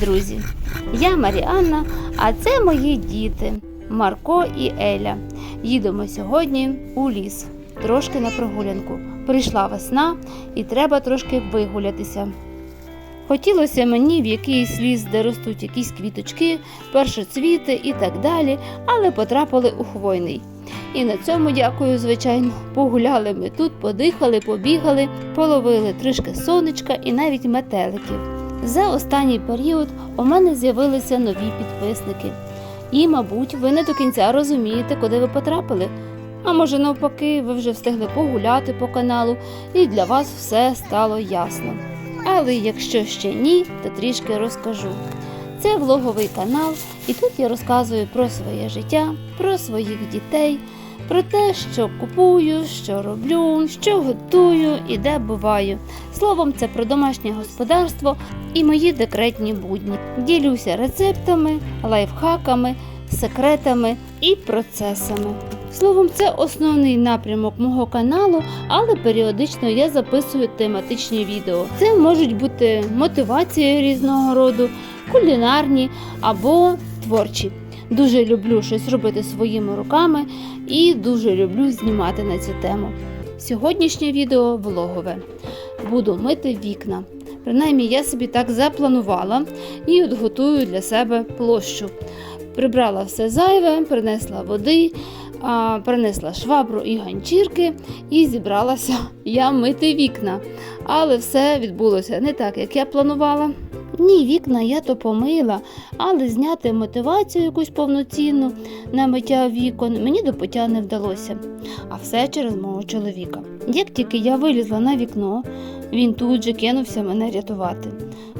Друзі! Я Маріанна, а це мої діти Марко і Еля. Їдемо сьогодні у ліс, трошки на прогулянку. Прийшла весна і треба трошки вигулятися. Хотілося мені в якийсь ліс, де ростуть якісь квіточки, першоцвіти і так далі, але потрапили у хвойний. І на цьому дякую, звичайно. Погуляли ми тут, подихали, побігали, половили трішки сонечка і навіть метеликів. За останній період у мене з'явилися нові підписники. І, мабуть, ви не до кінця розумієте, куди ви потрапили. А може, навпаки, ви вже встигли погуляти по каналу, і для вас все стало ясно. Але якщо ще ні, то трішки розкажу. Це влоговий канал, і тут я розказую про своє життя, про своїх дітей, про те, що купую, що роблю, що готую і де буваю. Словом, це про домашнє господарство і мої декретні будні. Ділюся рецептами, лайфхаками, секретами і процесами. Словом, це основний напрямок мого каналу, але періодично я записую тематичні відео. Це можуть бути мотивації різного роду, кулінарні або творчі. Дуже люблю щось робити своїми руками і дуже люблю знімати на цю тему. Сьогоднішнє відео влогове. Буду мити вікна. Принаймні, я собі так запланувала і от готую для себе площу. Прибрала все зайве, принесла води, принесла швабру і ганчірки і зібралася я мити вікна. Але все відбулося не так, як я планувала. Ні, вікна я то помила, але зняти мотивацію якусь повноцінну на миття вікон мені до пуття не вдалося. А все через мого чоловіка. Як тільки я вилізла на вікно, він тут же кинувся мене рятувати.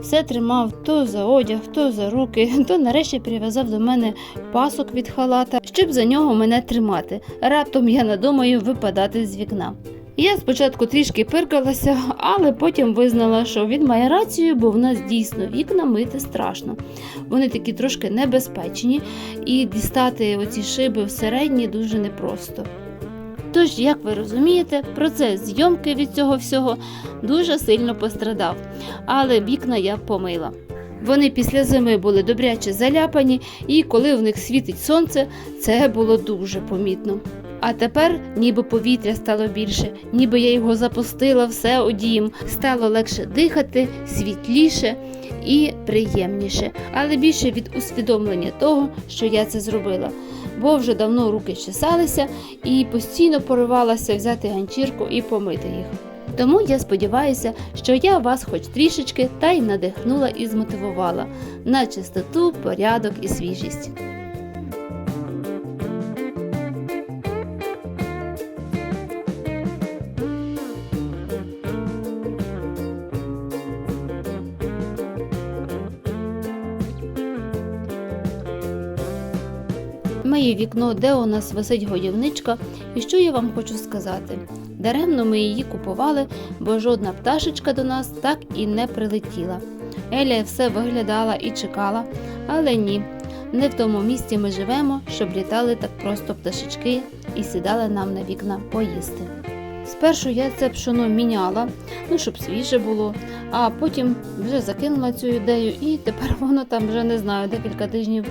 Все тримав то за одяг, то за руки, то нарешті прив'язав до мене пасок від халата, щоб за нього мене тримати. Раптом я надумаю випадати з вікна. Я спочатку трішки пиркалася, але потім визнала, що він має рацію, бо в нас дійсно вікна мити страшно. Вони такі трошки небезпечні, і дістати оці шиби всередині дуже непросто. Тож, як ви розумієте, процес зйомки від цього всього дуже сильно пострадав, але вікна я помила. Вони після зими були добряче заляпані, і коли в них світить сонце, це було дуже помітно. А тепер, ніби повітря стало більше, ніби я його запустила все у дім, стало легше дихати, світліше і приємніше, але більше від усвідомлення того, що я це зробила. Бо вже давно руки чесалися і постійно поривалася взяти ганчірку і помити їх. Тому я сподіваюся, що я вас хоч трішечки та й надихнула і змотивувала на чистоту, порядок і свіжість. Моє вікно, де у нас висить годівничка, і що я вам хочу сказати. Даремно ми її купували, бо жодна пташечка до нас так і не прилетіла. Еля все виглядала і чекала, але ні, не в тому місці ми живемо, щоб літали так просто пташечки і сідали нам на вікна поїсти. Спершу я це пшоно міняла, ну щоб свіже було, а потім вже закинула цю ідею, і тепер воно там вже не знаю, декілька тижнів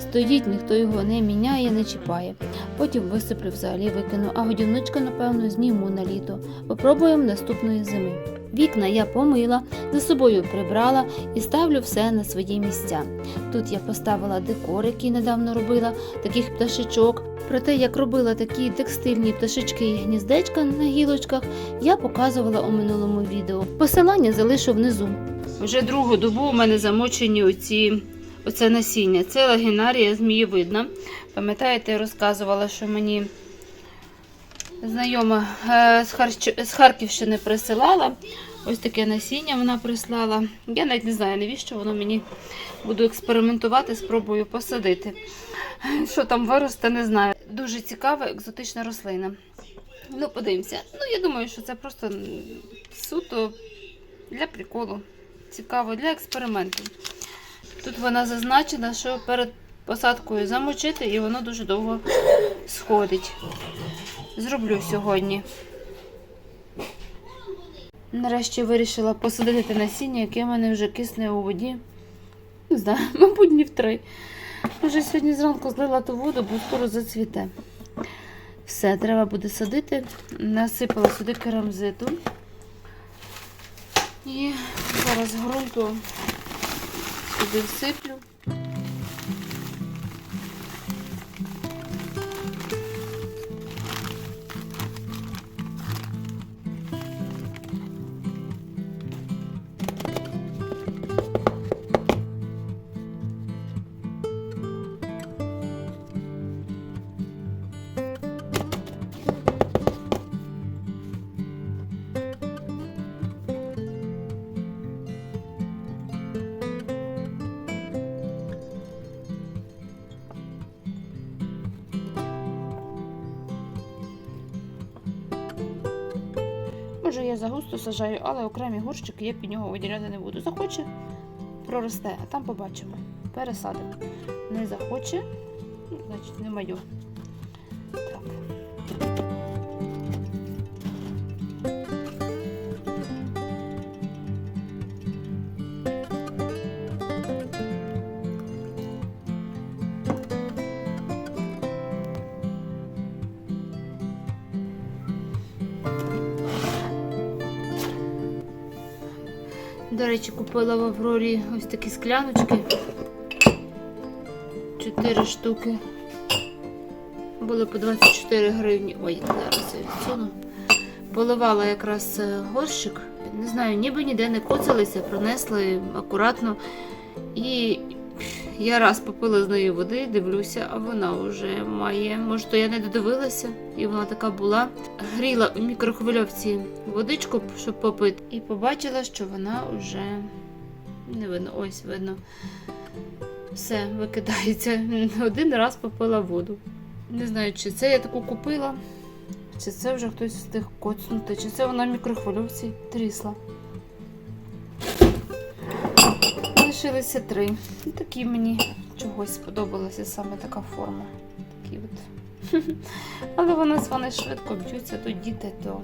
стоїть, ніхто його не міняє, не чіпає. Потім висиплю взагалі викину, а годівничка, напевно, зніму на літо. Попробуємо наступної зими. Вікна я помила, за собою прибрала і ставлю все на свої місця. Тут я поставила декор, який недавно робила, таких пташечок. Про те, як робила такі текстильні пташечки і гніздечка на гілочках, я показувала у минулому відео. Посилання залишу внизу. Вже другу добу у мене замочені оці оце насіння. Це лагінарія змієвидна. Пам'ятаєте, я розказувала, що мені знайома е, з, Харківщини присилала. Ось таке насіння вона прислала. Я навіть не знаю, навіщо воно мені буду експериментувати, спробую посадити. Що там виросте, не знаю. Дуже цікава екзотична рослина. Ну, подивимося. Ну, я думаю, що це просто суто для приколу. Цікаво, для експерименту. Тут вона зазначена, що перед посадкою замочити і воно дуже довго сходить. Зроблю сьогодні. Нарешті вирішила посадити насіння, яке в мене вже кисне у воді Не знаю, мабуть, днів три. Може, сьогодні зранку злила ту воду, бо скоро зацвіте. Все, треба буде садити. Насипала сюди керамзиту. І зараз ґрунту сюди всиплю. Я загусто сажаю, але окремі горщики я під нього виділяти не буду. Захоче, проросте, а там побачимо. Пересадимо. Не захоче, ну, значить, не маю. Так. Купила в Аврорі ось такі скляночки. Чотири штуки. Були по 24 гривні. Ой, зараз я відсуну. Поливала якраз е, горщик. Не знаю, ніби ніде не коцалися, пронесли акуратно. І я раз попила з неї води, дивлюся, а вона вже має. Може, то я не додивилася, і вона така була. Гріла у мікрохвильовці водичку, щоб попити, і побачила, що вона вже не видно. Ось видно. Все, викидається. Один раз попила воду. Не знаю, чи це я таку купила, чи це вже хтось встиг коцнути, чи це вона в мікрохвильовці трісла. Лишилися три. Такі мені чогось сподобалася саме така форма. Такі от. Але вони, вони швидко б'ються, то діти, то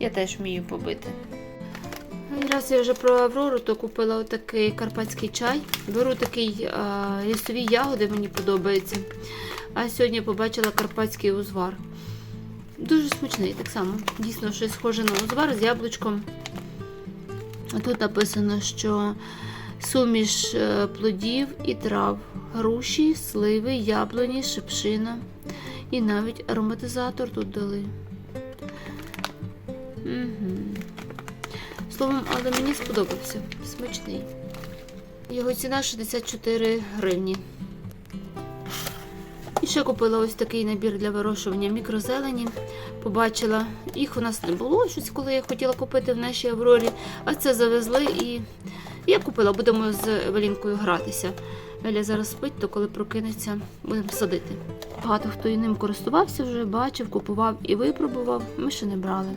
я теж вмію побити. Раз я вже про Аврору, то купила отакий карпатський чай. Беру такий а, лісові ягоди, мені подобається. А сьогодні побачила карпатський узвар. Дуже смачний, так само. Дійсно, щось схоже на узвар з яблучком. Тут написано, що суміш е, плодів і трав, груші, сливи, яблуні, шипшина. І навіть ароматизатор тут дали. Угу. Словом, але мені сподобався. Смачний. Його ціна 64 гривні. І ще купила ось такий набір для вирощування мікрозелені. Побачила, їх у нас не було щось, коли я хотіла купити в нашій Аврорі, а це завезли і я купила, будемо з Евелінкою гратися. Еля зараз спить, то коли прокинеться, будемо садити. Багато хто і ним користувався вже, бачив, купував і випробував. Ми ще не брали.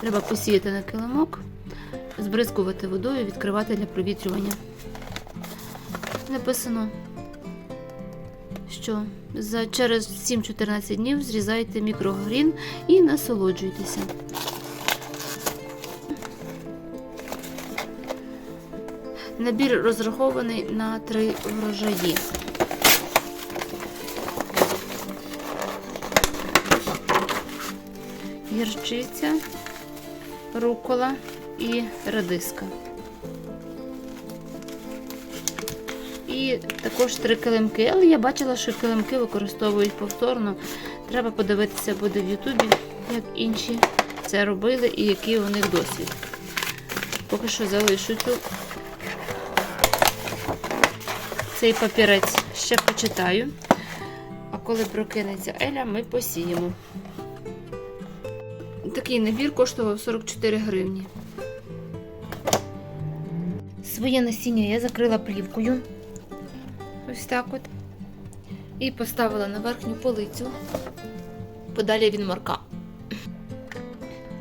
Треба посіяти на килимок, збризкувати водою, відкривати для провітрювання. Написано, що за через 7-14 днів зрізайте мікрогрін і насолоджуйтеся. Набір розрахований на три врожаї. Гірчиця, рукола і радиска. І також три килимки, але я бачила, що килимки використовують повторно. Треба подивитися буде в Ютубі, як інші це робили і який у них досвід. Поки що залишу цю цей папірець ще почитаю. А коли прокинеться Еля, ми посіємо. Такий набір коштував 44 гривні. Своє насіння я закрила плівкою. Ось так от. І поставила на верхню полицю. Подалі від марка.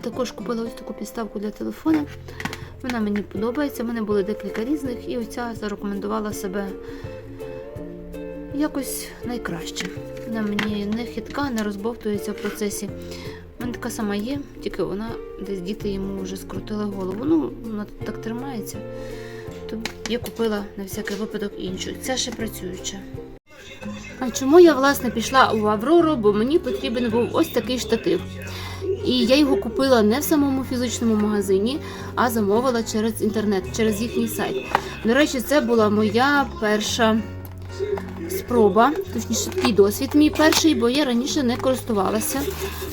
Також купила ось таку підставку для телефона. Вона мені подобається. У мене були декілька різних, і оця зарекомендувала себе якось найкраще. Вона мені не хитка, не розбовтується в процесі. У мене така сама є, тільки вона десь діти йому вже скрутили голову. Ну, вона так тримається. то я купила на всякий випадок іншу. Ця ще працююча. А чому я власне пішла у Аврору? Бо мені потрібен був ось такий штатив. І я його купила не в самому фізичному магазині, а замовила через інтернет, через їхній сайт. До речі, це була моя перша спроба, точніше, такий досвід мій перший, бо я раніше не користувалася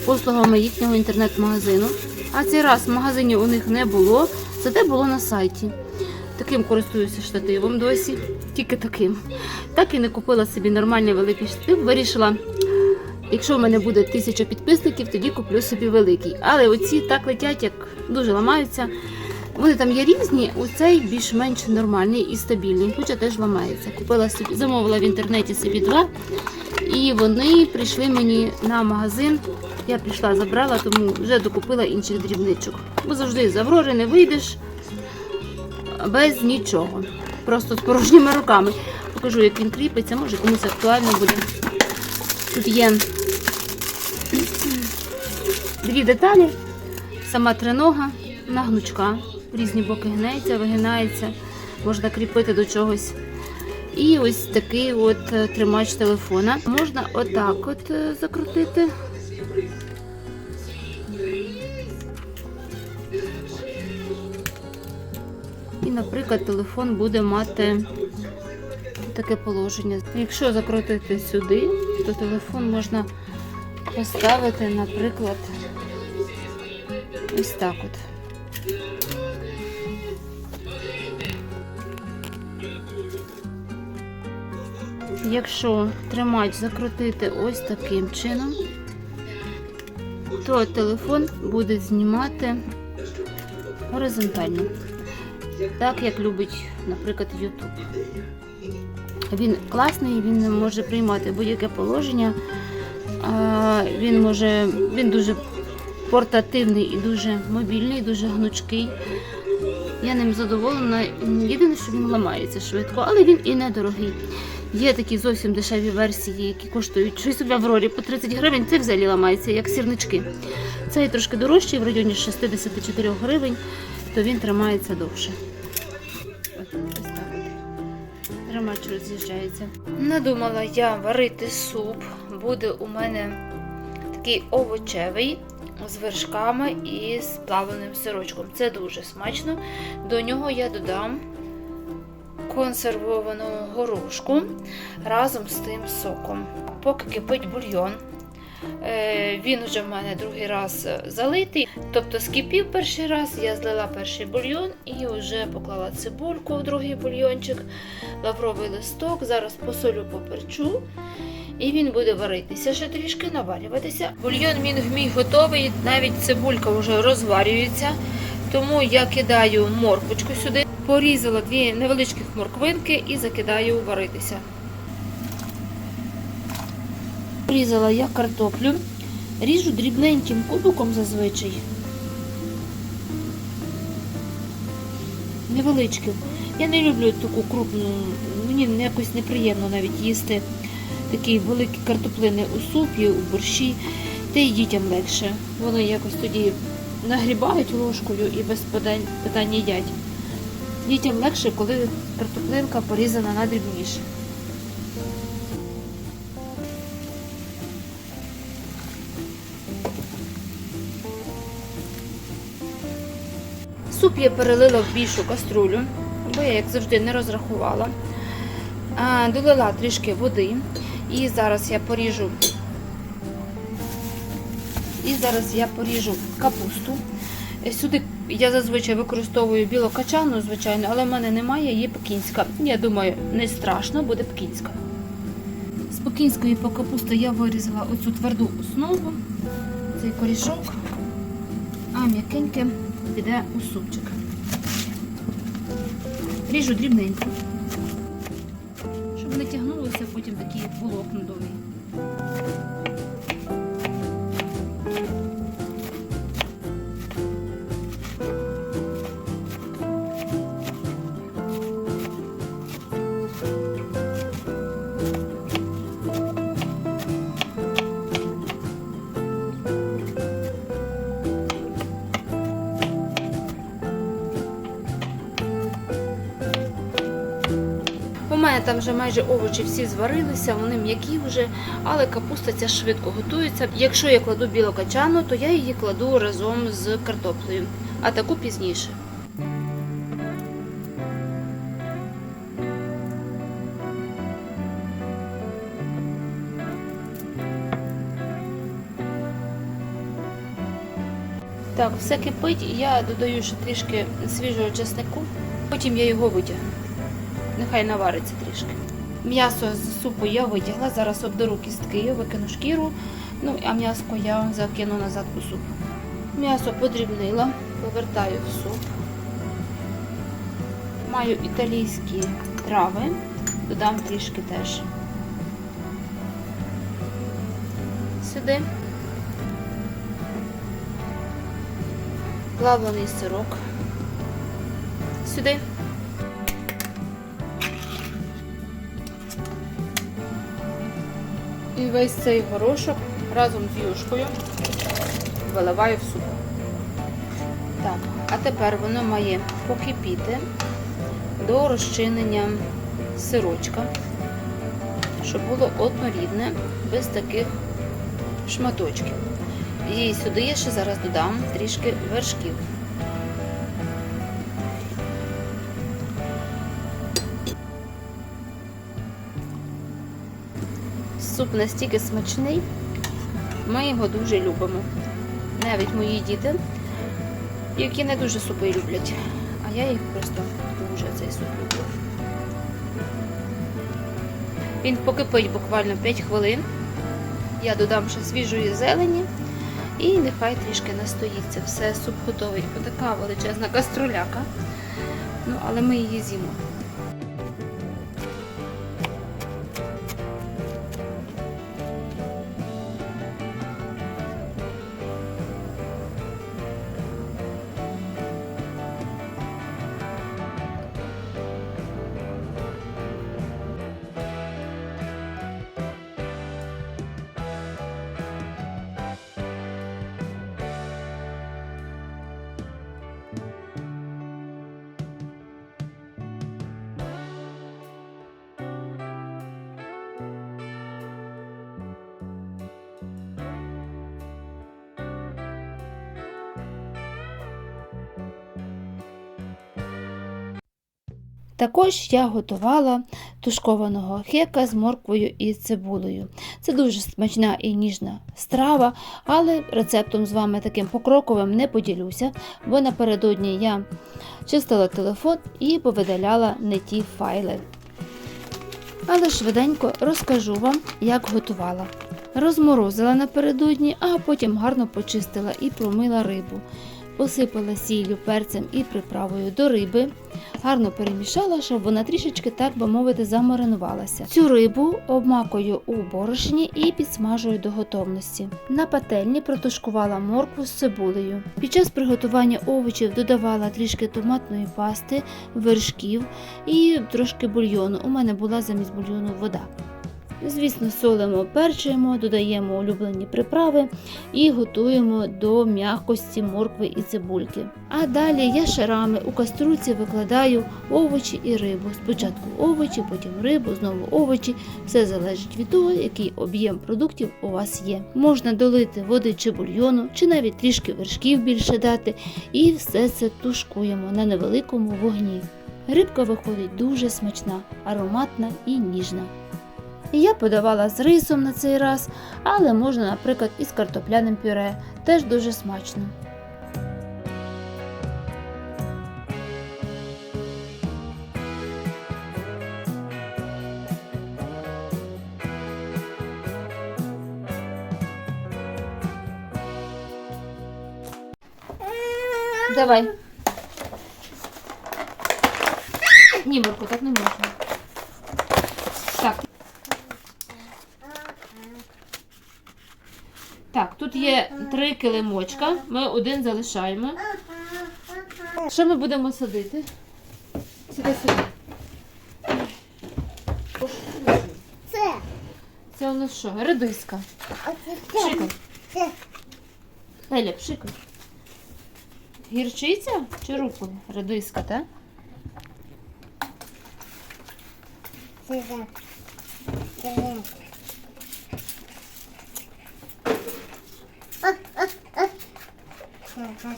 послугами їхнього інтернет-магазину. А цей раз в магазині у них не було, зате було на сайті. Таким користуюся штативом досі, тільки таким. Так і не купила собі нормальний великий штатив. Вирішила, якщо в мене буде тисяча підписників, тоді куплю собі великий. Але оці так летять, як дуже ламаються. Вони там є різні, у цей більш-менш нормальний і стабільний, хоча теж ламається. Купила собі, замовила в інтернеті собі два, і вони прийшли мені на магазин. Я прийшла, забрала, тому вже докупила інших дрібничок. Бо завжди з Аврори не вийдеш без нічого. Просто з порожніми руками. Покажу, як він кріпиться, може комусь актуально буде. Тут є дві деталі, сама тринога на гнучка. Різні боки гнеться, вигинається, можна кріпити до чогось. І ось такий от е, тримач телефона. Можна отак от е, закрутити. І, наприклад, телефон буде мати таке положення. Якщо закрутити сюди, то телефон можна поставити, наприклад, ось так от. Якщо тримач закрутити ось таким чином, то телефон буде знімати горизонтально, так як любить, наприклад, YouTube. Він класний, він може приймати будь-яке положення. Він може, він дуже портативний і дуже мобільний, дуже гнучкий. Я ним задоволена. Єдине, що він ламається швидко, але він і недорогий. Є такі зовсім дешеві версії, які коштують щось в Аврорі по 30 гривень. Це взагалі ламається, як сірнички. Цей трошки дорожчий, в районі 64 гривень, то він тримається довше. Ось роз'їжджається. Надумала я варити суп. Буде у мене такий овочевий з вершками і з плавленим сирочком. Це дуже смачно. До нього я додам консервовану горошку разом з тим соком. Поки кипить бульйон. Е, Він вже в мене другий раз залитий. Тобто скипів перший раз, я злила перший бульйон і вже поклала цибульку в другий бульйончик, лавровий листок. Зараз посолю поперчу. І він буде варитися ще трішки, наварюватися. Бульйон мій мій готовий, навіть цибулька вже розварюється. Тому я кидаю морквочку сюди, порізала дві невеличких морквинки і закидаю варитися. Порізала я картоплю, ріжу дрібненьким кубиком зазвичай. Невеличким. Я не люблю таку крупну, мені якось неприємно навіть їсти такі великі картоплини у супі, у борщі, та й дітям легше. Вони якось тоді нагрібають ложкою і без питань, їдять. Дітям легше, коли картоплинка порізана на дрібніше. Суп я перелила в більшу каструлю, бо я, як завжди, не розрахувала. Долила трішки води. І зараз я поріжу. І зараз я поріжу капусту. Сюди я зазвичай використовую білокачану, звичайно, але в мене немає, є пекінська. Я думаю, не страшно, буде пекінська. З пекінської по капусти я вирізала оцю тверду основу, цей корішок, а м'якеньке піде у супчик. Ріжу дрібненько волокна довгі. Там вже майже овочі всі зварилися, вони м'які вже, але капуста ця швидко готується. Якщо я кладу білокачану, то я її кладу разом з картоплею, а таку пізніше. Так, все кипить, я додаю ще трішки свіжого чеснику, потім я його витягну. Нехай навариться трішки. М'ясо з супу я витягла, зараз обдеру кістки, викину шкіру, ну а м'яско я закину назад у суп. М'ясо подрібнила, повертаю в суп. Маю італійські трави, додам трішки теж. Сюди. плавлений сирок. Сюди. І весь цей горошок разом з юшкою виливаю в суп. Так, а тепер воно має покипіти до розчинення сирочка, щоб було однорідне, без таких шматочків. І сюди я ще зараз додам трішки вершків. Суп настільки смачний, ми його дуже любимо. Навіть мої діти, які не дуже супи люблять, а я їх просто дуже цей суп люблю. Він покипить буквально 5 хвилин. Я додам ще свіжої зелені. І нехай трішки настоїться. Все, суп готовий. Отака величезна каструляка. Ну, але ми її з'їмо. Також я готувала тушкованого хека з морквою і цибулею. Це дуже смачна і ніжна страва, але рецептом з вами таким покроковим не поділюся, бо напередодні я чистила телефон і повидаляла не ті файли. Але швиденько розкажу вам, як готувала. Розморозила напередодні, а потім гарно почистила і промила рибу. Посипала сіллю, перцем і приправою до риби, гарно перемішала, щоб вона трішечки, так би мовити, замаринувалася. Цю рибу обмакую у борошні і підсмажую до готовності. На пательні протушкувала моркву з цибулею. Під час приготування овочів додавала трішки томатної пасти, вершків і трошки бульйону. У мене була замість бульйону вода. Звісно, солимо, перчуємо, додаємо улюблені приправи і готуємо до м'якості моркви і цибульки. А далі я шарами у каструльці викладаю овочі і рибу. Спочатку овочі, потім рибу, знову овочі. Все залежить від того, який об'єм продуктів у вас є. Можна долити води чи бульйону, чи навіть трішки вершків більше дати, і все це тушкуємо на невеликому вогні. Рибка виходить дуже смачна, ароматна і ніжна. Я подавала з рисом на цей раз, але можна, наприклад, і з картопляним пюре. Теж дуже смачно. Давай. Ні, Марко, так не можна. Так. Так, тут є три килимочка. Ми один залишаємо. Що ми будемо садити? Сюди сюди. Це. Це у нас що? Редиска. Пшикай. це. Еля, пшикай. Гірчиця чи руколя? Редиска, так? Сюда. Сюда. А, а, а. Сюда, сюда. Там. Это так.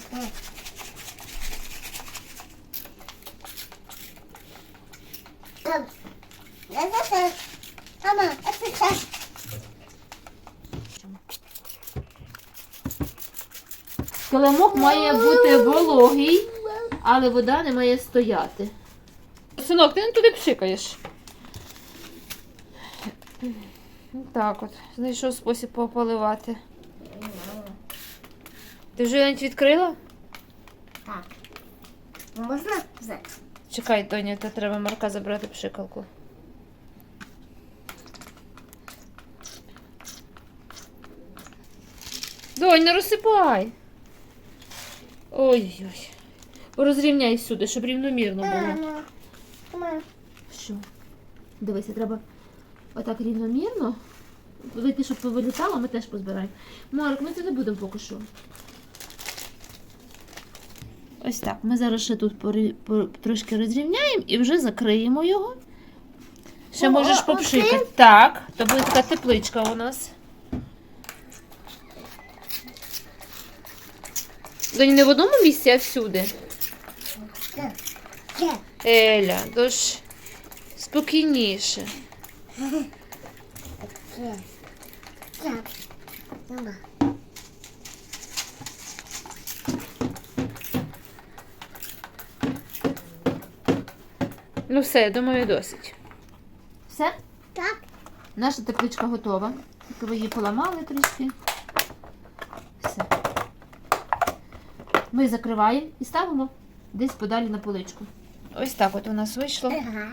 Килимок має бути вологий, але вода не має стояти. Синок, ти не туди пшикаєш. Так от, знайшов спосіб пополивати. Ти вже навіть відкрила? Так. Можно взять? Чекай, Доня, то треба Марка забрати пшикалку. Донь, не розсипай. Ой-ой. Розрівняй сюди, щоб рівномірно було. Мама. Мама. Що? Дивися, треба отак рівномірно. Вийти, щоб повилітало, ми теж позбираємо. Марк, ми це не будемо поки що. Ось так. Ми зараз ще тут трошки розрівняємо і вже закриємо його. Ще О, можеш попшикати. оцим? Так, то буде така тепличка у нас. Донь, не в одному місці, а всюди. Еля, тож спокійніше. Так. Ну все, я думаю, досить. Все? Так. Наша тепличка готова. Тільки ви її поламали трішки. Все. Ми закриваємо і ставимо десь подалі на поличку. Ось так от у нас вийшло. Ага.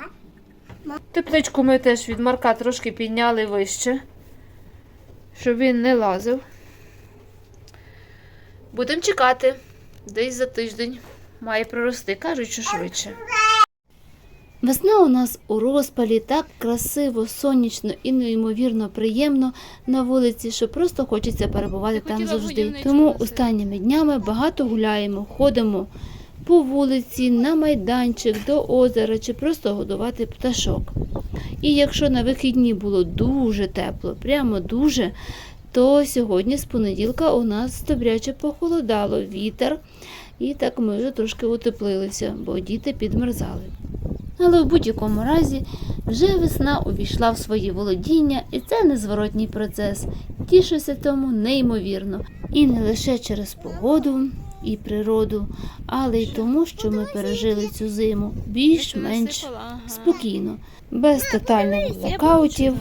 Тепличку ми теж від Марка трошки підняли вище, щоб він не лазив. Будемо чекати. Десь за тиждень має прорости. Кажуть, що швидше. Весна у нас у розпалі так красиво, сонячно і неймовірно приємно на вулиці, що просто хочеться перебувати Ти там завжди. Тому останніми днями багато гуляємо, ходимо по вулиці, на майданчик, до озера чи просто годувати пташок. І якщо на вихідні було дуже тепло, прямо дуже, то сьогодні з понеділка у нас добряче похолодало вітер, і так ми вже трошки утеплилися, бо діти підмерзали. Але в будь-якому разі вже весна увійшла в свої володіння, і це незворотній процес. Тішуся тому неймовірно. І не лише через погоду і природу, але й тому, що ми пережили цю зиму більш-менш спокійно, без тотальних блекаутів,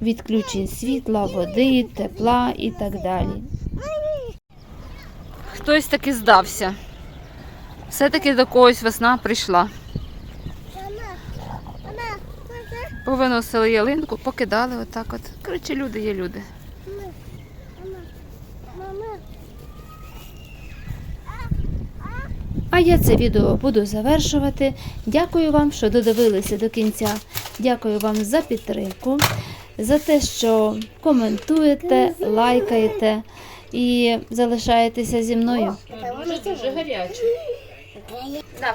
відключень світла, води, тепла і так далі. Хтось таки здався. Все-таки до когось весна прийшла. Мама. Мама. Мама. Повиносили ялинку, покидали отак от. Коротше, люди є люди. А я це відео буду завершувати. Дякую вам, що додивилися до кінця. Дякую вам за підтримку, за те, що коментуєте, лайкаєте і залишаєтеся зі мною. Дуже дуже гаряче. На.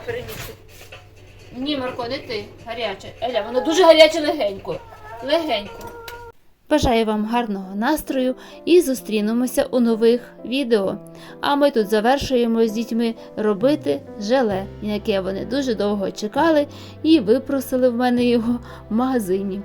Ні, Марко, не ти. Гаряче. Еля, воно дуже гаряче легенько. Легенько. Бажаю вам гарного настрою і зустрінемося у нових відео. А ми тут завершуємо з дітьми робити желе, яке вони дуже довго чекали і випросили в мене його в магазині.